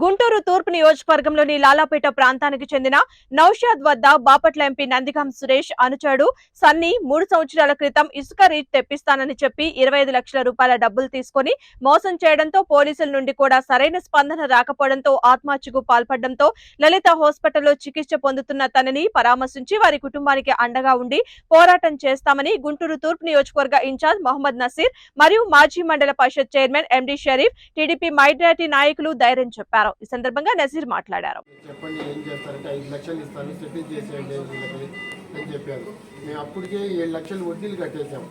గుంటూరు తూర్పు నియోజకవర్గంలోని లాలాపేట ప్రాంతానికి చెందిన నౌషాద్ వద్ద బాపట్ల ఎంపీ నందిగాం సురేష్ అనుచరుడు సన్నీ మూడు సంవత్సరాల క్రితం ఇసుక రీచ్ తెప్పిస్తానని చెప్పి ఇరవై ఐదు లక్షల రూపాయల డబ్బులు తీసుకొని మోసం చేయడంతో పోలీసుల నుండి కూడా సరైన స్పందన రాకపోవడంతో ఆత్మహత్యకు పాల్పడడంతో లలిత హాస్పిటల్లో చికిత్స పొందుతున్న తనని పరామర్శించి వారి కుటుంబానికి అండగా ఉండి పోరాటం చేస్తామని గుంటూరు తూర్పు నియోజకవర్గ ఇన్ఛార్జ్ మహమ్మద్ నసీర్ మరియు మాజీ mandal parishad chairman MD Sharif TDP minority నాయకులు ధైర్యం చెప్పారు. ఈ సందర్భంగా నసీర్ మాట్లాడారు. చెప్పండి ఏం చేస్తారంటే ఐదు లక్షలు ఇస్తాను చేసేయండి అని చెప్పారు. మేము అప్పటికే ఏడు లక్షలు వడ్డీలు కట్టేసాం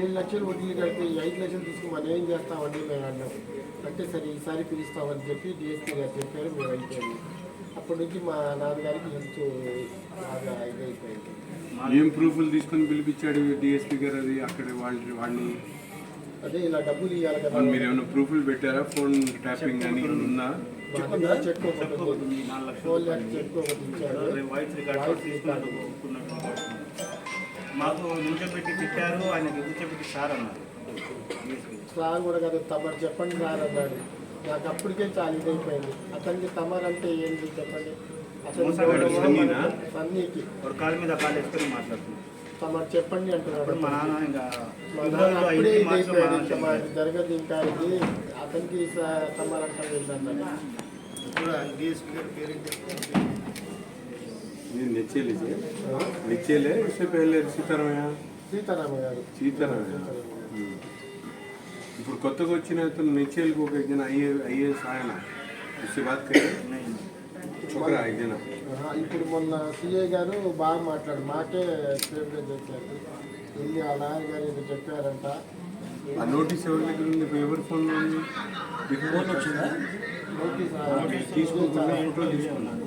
ఏడు లక్షలు వడ్డీలు కడితే ఈ ఐదు లక్షలు తీసుకుని మనం ఏం చేస్తామండి మేము అన్నాం అంటే సరే ఈసారి పిలుస్తామని చెప్పి డిఎస్పీ గారు చెప్పారు మేము అయిపోయింది. అప్పటి నుంచి మా నాన్నగారికి హెల్త్ బాగా ఇదైపోయింది. ఏం ప్రూఫ్లు తీసుకొని పిలిపించాడు డిఎస్పీ గారు? అది అక్కడ వాళ్ళ వాళ్ళని అదే ఇలా డబ్బులు ఇవ్వాలి కదా. మీరు ఏమైనా ప్రూఫ్లు పెట్టారా? ఫోన్ ట్యాపింగ్ అని ఉందా మాకు నిల్చోబెట్టి తిట్టారు ఆయన నిల్చోబెట్టి సార్ అన్నారు సార్ కూడా కదా తమరు చెప్పండి సార్ అన్నాడు నాకు అప్పటికే చాలా ఇదైపోయింది. అతనికి తమరు అంటే ఏంటి చెప్పండి సన్నీనా? సన్నీకి. ఒక కాలు మీద కాలు వేసుకొని మాట్లాడుతున్నాం మరి చెప్పండి అంటున్నాడు మా నాన్న ఇంకా జరగదు ఇంకా ఇది అతనికి నేను నిచ్చేలే సీతారామయ్య? సీతారామయ్య గారు. సీతారామయ్య. ఇప్పుడు కొత్తగా వచ్చిన అతను నిచ్చేలకు ఒక ఐఏఎస్ ఆయన. ఇస్తే బాధ ఇప్పుడు మొన్న సిఏ గారు బాగా మాట్లాడు మాకే ఫేవరేట్ చెప్పారు. వెళ్ళి ఆ లాయర్ గారు ఇది చెప్పారంట. ఆ నోటీస్ ఎవరి దగ్గర ఎవరి ఫోన్లో నోటీస్? తీసుకుంటున్నా తీసుకున్నాను.